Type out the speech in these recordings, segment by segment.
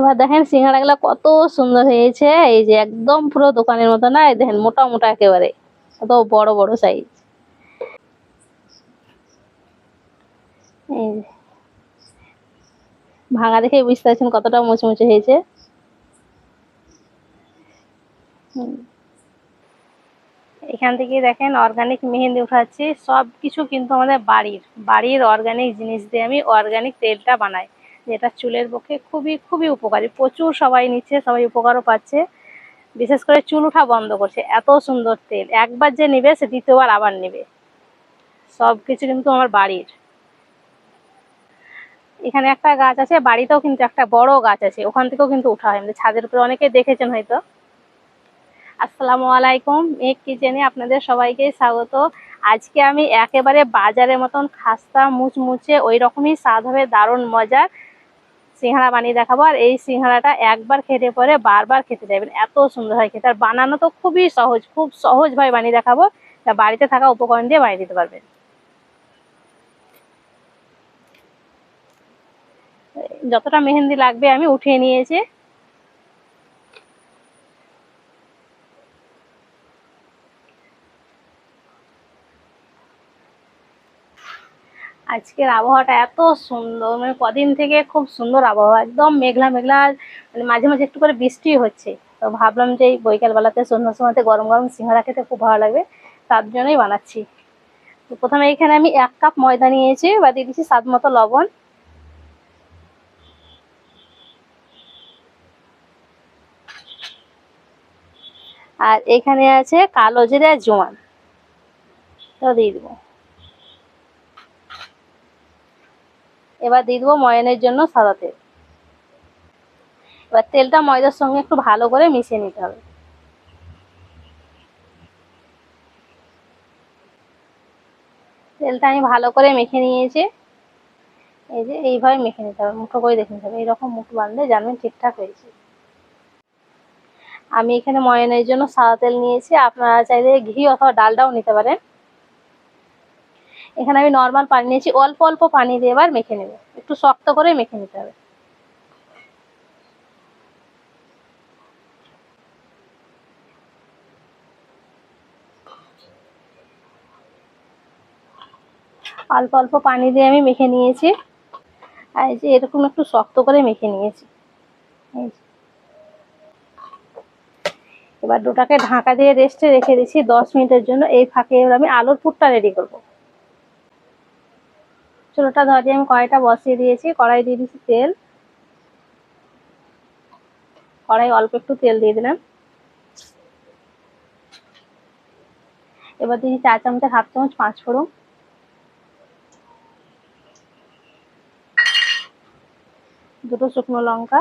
এবার দেখেন সিঙ্গাড়াগুলো কত সুন্দর হয়েছে। এই যে একদম পুরো দোকানের মতো না, এই দেখেন মোটা মোটা একেবারে। কত বড় বড় সাইজ এই ভাঙা দেখে বুঝতে পারছেন কতটা মুচমুচে হয়েছে। এখান থেকে দেখেন অর্গানিক মেহেন্দি উঠাচ্ছি। সব কিছু কিন্তু আমাদের বাড়ির বাড়ির অর্গানিক জিনিস দিয়ে আমি অর্গানিক তেলটা বানাই। যেটা চুলের পক্ষে খুবই খুবই উপকারী। প্রচুর সবাই নিচ্ছে, সবাই উপকারও পাচ্ছে। বিশেষ করে চুল ওঠা বন্ধ করছে, এত সুন্দর তেল। একবার যে নেবে, সে দ্বিতীয়বার আবার নেবে। সব কিছু কিন্তু আমার বাড়ির। এখানে একটা গাছ আছে, বাড়িতেও কিন্তু একটা বড় গাছ আছে, ওখান থেকেও কিন্তু উঠা হয়। আমাদের ছাদের উপরে অনেকে দেখেছেন হয়তো। আসসালামু আলাইকুম মেক কিচেনে আপনাদের সবাইকে স্বাগত। আজকে আমি একেবারে বাজারের মতন খাস্তা মুচমুচে ওই রকমই স্বাদ হবে, দারুণ মজার সিঙ্গারা বানিয়ে দেখাবো। আর এই সিঙ্গারাটা একবার খেতে পরে বারবার খেতে দেবেন এত সুন্দর হয় খেতে। আর বানানো তো খুবই সহজ, খুব সহজভাবে বানিয়ে দেখাবো। বাড়িতে থাকা উপকরণ দিয়ে বানিয়ে দিতে পারবেন। যতটা মেহেন্দি লাগবে আমি উঠিয়ে নিয়েছি। আজকের আবহাওয়াটা এত সুন্দর মানে কদিন থেকে খুব সুন্দর আবহাওয়া, একদম মেঘলা মেঘলা মানে মাঝে মাঝে একটু করে বৃষ্টি হচ্ছে। তো ভাবলাম যে এই বৈকালবেলাতে, সন্ধ্যার সময়তে গরম গরম সিঙ্গারা খেতে খুব ভালো লাগবে, তার জন্যই বানাচ্ছি। তো প্রথমে এখানে আমি এক কাপ ময়দা নিয়েছি বা দিয়ে দিচ্ছি স্বাদ মতো লবণ। আর এখানে আছে কালো জিরা জোয়ান। তো দিয়ে দেবো। এবার দিয়ে দেবো ময়নের জন্য সাদা তেল। এবার তেলটা ময়দার সঙ্গে একটু ভালো করে মিশিয়ে নিতে হবে। তেলটা আমি ভালো করে মেখে নিয়েছি। এই যে এইভাবে মেখে নিতে হবে, মুঠো করে দেখে নিতে হবে। এইরকম মুঠো বাঁধলে জানবেন ঠিকঠাক হয়েছে। আমি এখানে ময়নের জন্য সাদা তেল নিয়েছি। আপনারা চাইলে ঘি অথবা ডালটাও নিতে পারেন। এখানে আমি নর্মাল পানি নিয়েছি, অল্প অল্প পানি দিয়ে এবার মেখে নেব। একটু শক্ত করে মেখে নিতে হবে। অল্প অল্প পানি দিয়ে আমি মেখে নিয়েছি। আর এই যে এরকম একটু শক্ত করে মেখে নিয়েছি। এবার দুটাকে ঢাকা দিয়ে রেস্টে রেখে দিচ্ছি দশ মিনিটের জন্য। এই ফাঁকে এবার আমি আলুর পুরটা রেডি করব। চুলোটা ধরিয়ে আমি কড়াইটা বসিয়ে দিয়েছি। কড়াই দিয়ে দিয়েছি তেল। কড়াই অল্প একটু তেল দিয়ে দিলাম। এবার দিয়েছি চার চামচের হাফ চামচ পাঁচ ফোড়ন। দুটো শুকনো লঙ্কা।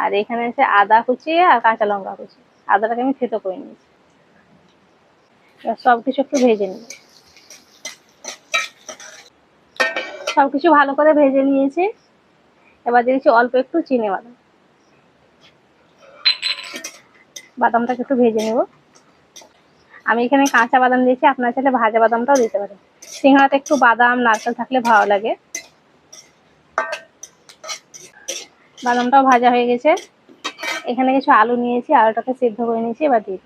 আর এখানে আছে আদা কুচি আর কাঁচা লঙ্কা কুচি। আদাটাকে আমি থেতো করে নিয়েছি। সব কিছু একটু ভেজে নিই। সব কিছু ভালো করে ভেজে নিয়েছি। এবার দিয়েছি অল্প একটু চিনি বাদাম। বাদামটাকে একটু ভেজে নেব। আমি এখানে কাঁচা বাদাম দিয়েছি, আপনার চাইলে ভাজা বাদামটাও দিতে পারেন। সিঙ্গাড়াতে একটু বাদাম, নারকেল থাকলে ভালো লাগে। বাদামটাও ভাজা হয়ে গেছে। এখানে কিছু আলু নিয়েছি, আলুটাকে সিদ্ধ করে নিয়েছি, এবার দিয়ে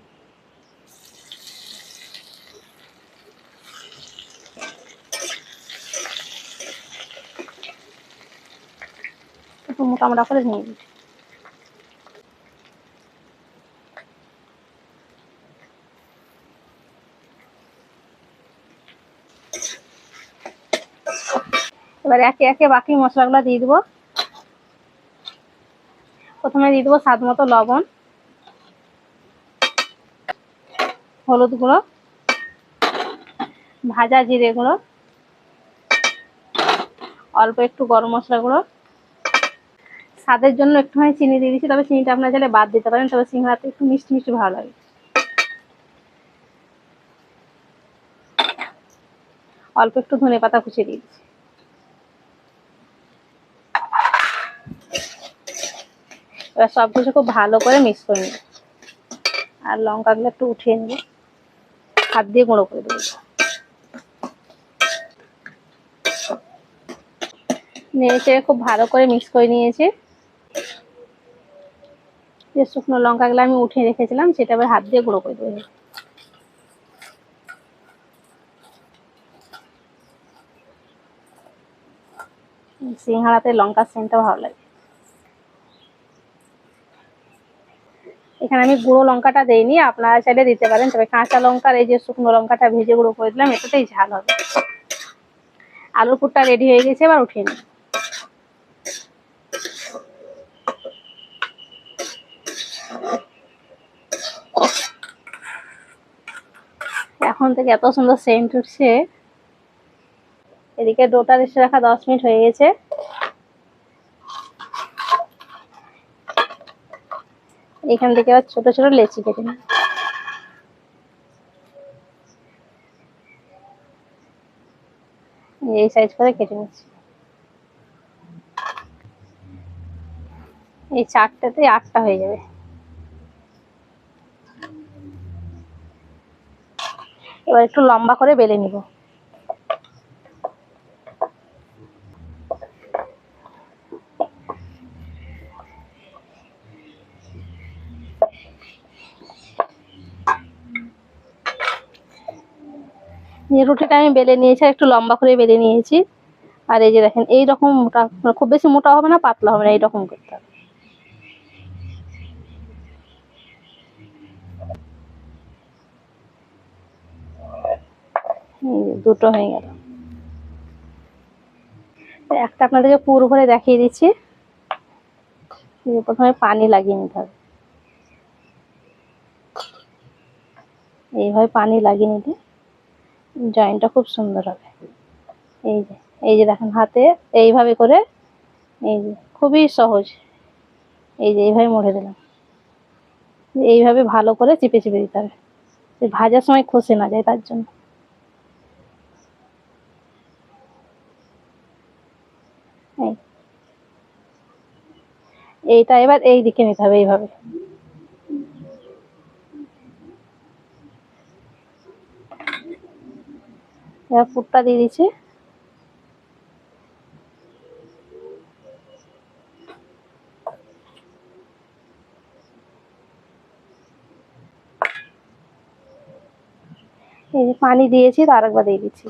মোটা করে নিয়ে দিই এবার একে একে বাকি মশলাগুলো দিয়ে দেবো। প্রথমে দিয়ে দেবো স্বাদ মতো লবণ, হলুদ গুঁড়ো, ভাজা জিরে গুঁড়ো, অল্প একটু গরম মশলা গুঁড়ো স্বাদের জন্য একটুখানি চিনি দিয়ে দিচ্ছি, তবে চিনিটা আপনার চাইলে বাদ দিতে পারেন, তবে সিঙ্গারাতে একটু মিষ্টি মিষ্টি ভালো লাগে। অল্প একটু ধনে পাতা কুচি দিয়ে দিচ্ছি। এবার সব কিছু খুব ভালো করে মিক্স করে নেব। আর লঙ্কাগুলো একটু উঠিয়ে নেব। হাত দিয়ে গুঁড়ো করে দেবো। নেড়ে খুব ভালো করে মিক্স করে নিয়েছি। যে শুকনো লঙ্কাগুলো আমি উঠিয়ে রেখেছিলাম, সেটা আবার হাত দিয়ে গুঁড়ো করে দেবো। সিংহাড়াতে লঙ্কার সেন্টটা ভালো লাগে। এখানে আমি গুঁড়ো লঙ্কাটা দেইনি, আপনারা চাইলে দিতে পারেন, তবে কাঁচা লঙ্কার এই যে শুকনো লঙ্কাটা ভেজে গুঁড়ো করে দিলাম এটাতেই ঝাল হবে। আলুর পুরটা রেডি হয়ে গেছে, এবার উঠিয়ে নিই। এখন থেকে এত সুন্দর সেন্ট উঠছে। এদিকে ডোটা রেসে রাখা দশ মিনিট হয়ে গেছে। এখান থেকে আবার ছোট ছোট লেচি কেটে নিই। এই সাইজ করে কেটে নিচ্ছি। এই চারটাতে আটটা হয়ে যাবে। এবার একটু লম্বা করে বেলে নিব। রুটিটা আমি বেলে নিয়েছি আর একটু লম্বা করে বেলে নিয়েছি। আর এই যে দেখেন এই রকম মোটা খুব বেশি মোটা হবে না, পাতলা হবে না, এইরকম করতে হবে এই যে দুটো হয়ে গেল। একটা আপনাদেরকে পুর ভরে দেখিয়ে দিচ্ছি। প্রথমে পানি লাগিয়ে নিতে হবে। এইভাবে পানি লাগিয়ে নিতে জয়েন্টটা খুব সুন্দর হবে। এই যে এই যে দেখেন হাতে, এইভাবে করে এই যে, খুবই সহজ। এই যে এইভাবে মুড়ে দিলাম। এইভাবে ভালো করে চিপে চিপে দিতে হবে। ভাজার সময় খসে না যায় তার জন্য। এইটা এবার এই দিকে নিতে হবে এইভাবে। পুরটা দিয়ে দিচ্ছি। এই যে পানি দিয়েছি, তো আরেকবার দিয়ে দিচ্ছি।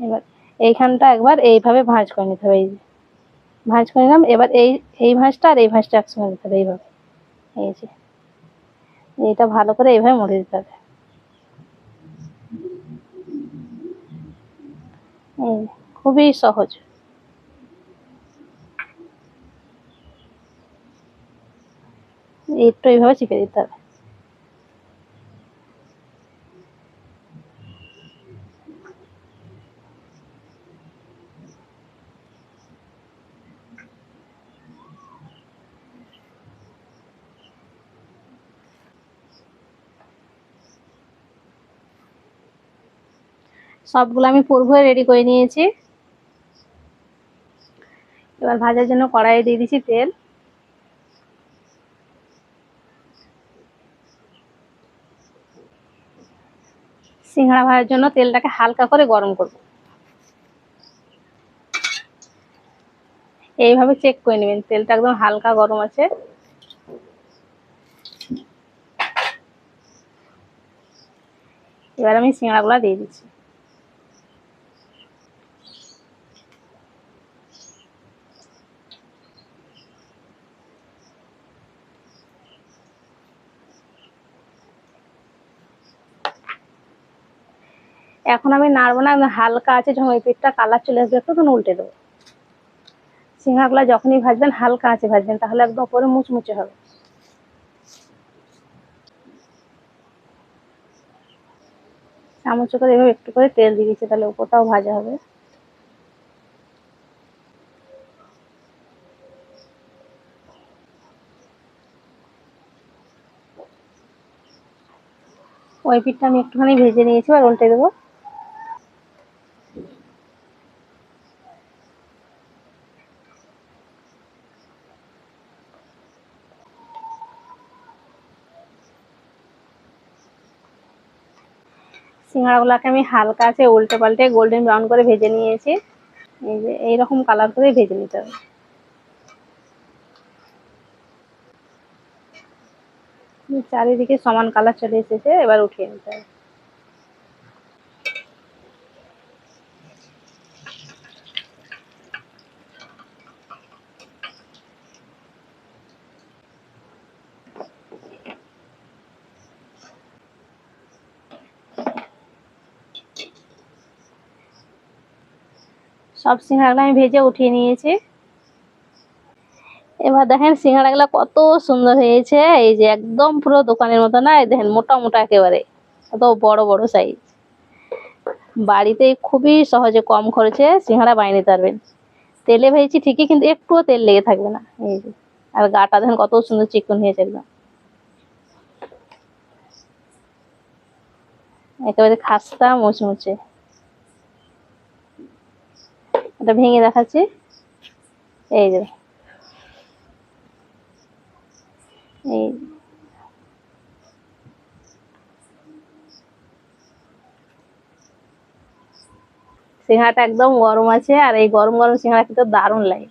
এবার এইখানটা একবার এইভাবে ভাঁজ করে নিতে হবে, এই যে। ভাঁজ করে নিলাম। এবার এই এই ভাঁজটা আর এই ভাঁজটা একসঙ্গে দিতে হবে এইভাবে। এই যে, এইটা ভালো করে এইভাবে মুড়ে দিতে হবে। এই খুবই সহজ। একটু এইভাবে চিপে দিতে হবে। সবগুলো আমি পুর ভরে রেডি করে নিয়েছি। এবার ভাজার জন্য কড়াইয়ে দিয়ে দিচ্ছি তেল। সিঙ্গাড়া ভাজার জন্য তেলটাকে হালকা করে গরম করব। এইভাবে চেক করে নেবেন, তেলটা একদম হালকা গরম আছে। এবার আমি সিঙ্গাড়াগুলো দিয়ে দিচ্ছি। এখন আমি নাড়বো না হালকা আছে, যখন ওই পিঠটা কালার চলে আসবে একটু, তখন উল্টে দেবো। সিঙ্গাগুলা যখনই ভাজবেন, হালকা আছে ভাজবেন, তাহলে একদম উপরে মুচমুচে হবে। চামচ করে এভাবে একটু করে তেল দিয়ে তাহলে উপরটাও ভাজা হবে। ওই পিঠটা আমি একটুখানি ভেজে নিয়েছি আর উল্টে দেবো। সিঙ্গাড়াগুলোকে আমি হালকা আছে উল্টে পাল্টে গোল্ডেন ব্রাউন করে ভেজে নিয়েছি। এই যে এইরকম কালার করে ভেজে নিতে হবে। চারিদিকে সমান কালার চলে এসেছে, এবার উঠিয়ে নিতে হবে। সব সিঙ্গাড়াগুলো আমি ভেজে উঠিয়ে নিয়েছি। এবার দেখেন সিঙ্গাড়াগুলো কত সুন্দর হয়েছে। এই যে একদম পুরো দোকানের মতো না, এই দেখেন মোটা মোটা একেবারে কত বড় বড় সাইজ বাড়িতে খুবই সহজে কম খরচে সিঙ্গাড়া বানিয়ে নিতে পারবেন। তেলে ভেজেছি ঠিকই, কিন্তু একটুও তেল লেগে থাকবে না। এই যে, আর গাটা দেখেন কত সুন্দর চিকন হয়েছে একদম। একেবারে খাস্তা মুচমুচে। এটা ভেঙে দেখাচ্ছি। এই যে। এই। সিংহাটা একদম গরম আছে, আর এই গরম গরম সিংহাটা কিন্তু দারুণ লাগে।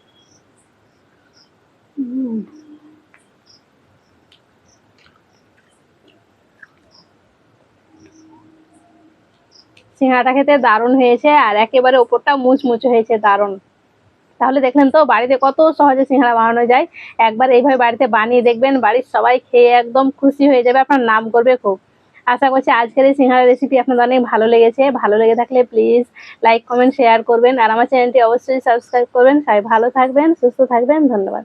সিঙ্গাড়াটা খেতে দারুণ হয়েছে আর একেবারে ওপরটা মুচমুচে হয়েছে দারুণ। তাহলে দেখলেন তো, বাড়িতে কত সহজে সিঙ্গাড়া বানানো যায়। একবার এইভাবে বাড়িতে বানিয়ে দেখবেন, বাড়ির সবাই খেয়ে একদম খুশি হয়ে যাবে, আপনার নাম করবে খুব। আশা করছি আজকের এই সিঙ্গাড়া রেসিপি আপনাদের অনেক ভালো লেগেছে। ভালো লেগে থাকলে প্লিজ লাইক কমেন্ট শেয়ার করবেন। আর আমার চ্যানেলটি অবশ্যই সাবস্ক্রাইব করবেন। সবাই ভালো থাকবেন, সুস্থ থাকবেন। ধন্যবাদ।